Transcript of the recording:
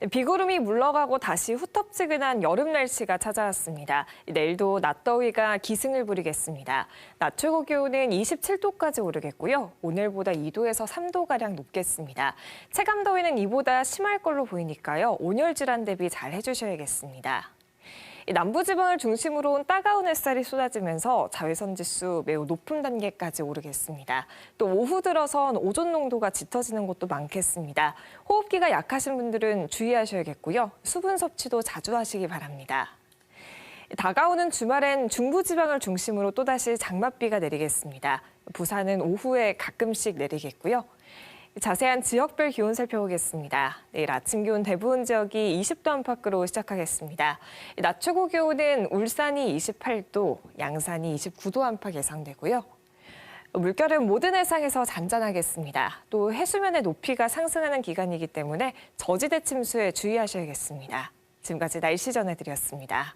네, 비구름이 물러가고 다시 후텁지근한 여름 날씨가 찾아왔습니다. 내일도 낮 더위가 기승을 부리겠습니다. 낮 최고 기온은 27도까지 오르겠고요. 오늘보다 2도에서 3도가량 높겠습니다. 체감 더위는 이보다 심할 걸로 보이니까요. 온열 질환 대비 잘 해주셔야겠습니다. 이 남부지방을 중심으로 온 따가운 햇살이 쏟아지면서 자외선 지수 매우 높은 단계까지 오르겠습니다. 또 오후 들어선 오존 농도가 짙어지는 곳도 많겠습니다. 호흡기가 약하신 분들은 주의하셔야겠고요. 수분 섭취도 자주 하시기 바랍니다. 다가오는 주말엔 중부지방을 중심으로 또다시 장맛비가 내리겠습니다. 부산은 오후에 가끔씩 내리겠고요. 자세한 지역별 기온 살펴보겠습니다. 내일 아침 기온 대부분 지역이 20도 안팎으로 시작하겠습니다. 낮 최고 기온은 울산이 28도, 양산이 29도 안팎 예상되고요. 물결은 모든 해상에서 잔잔하겠습니다. 또 해수면의 높이가 상승하는 기간이기 때문에 저지대 침수에 주의하셔야겠습니다. 지금까지 날씨 전해드렸습니다.